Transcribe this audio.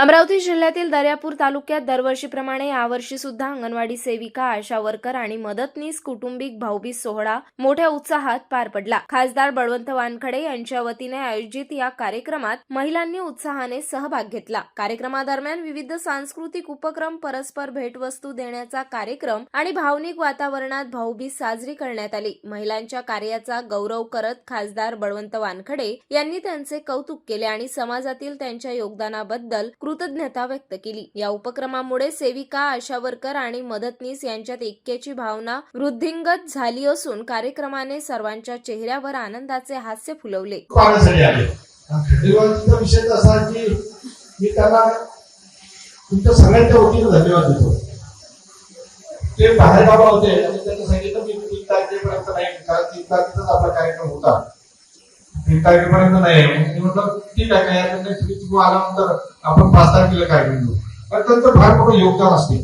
अमरावती जिल्ह्यातील दर्यापूर तालुक्यात दरवर्षीप्रमाणे यावर्षी सुद्धा अंगणवाडी सेविका आशा वर्कर आणि मदतनीस कुटुंबिक भाऊबीज सोहळा मोठ्या उत्साहात पार पडला. खासदार बळवंत वानखडे यांच्या वतीने आयोजित या कार्यक्रमात महिलांनी उत्साहाने सहभाग घेतला. कार्यक्रमादरम्यान विविध सांस्कृतिक उपक्रम परस्पर भेटवस्तू देण्याचा कार्यक्रम आणि भावनिक वातावरणात भाऊबीज साजरी करण्यात आली. महिलांच्या कार्याचा गौरव करत खासदार बळवंत वानखडे यांनी त्यांचे कौतुक केले आणि समाजातील त्यांच्या योगदानाबद्दल कृतज्ञता व्यक्त केली. या उपक्रमामुळे सेविका आशा वर्कर आणि मदतनीस यांच्यात ऐक्याची भावना वृद्धिंगत झाली असून कार्यक्रमाने सर्वांच्या चेहऱ्यावर आनंदाचे हास्य फुलवले. पाहण्यासाठी आले खंडेवालचा विषय असा की मी त्याला तुमच्या सगळ्यांच्या वतीनं धन्यवाद देतो. ते बाहेर गावा होते आणि त्यांनी सांगितलं मी तीन तारखेपर्यंत नाही कारण तीन तारखेचाच आपला कार्यक्रम होता. तारखेपर्यंत नाही मग मी म्हटलं ठीक आहे काय हरकत नाही तुम्ही आल्यानंतर आपण पाच तारखेला काय घेऊ पण त्यांचं फार मोठं योगदान असते.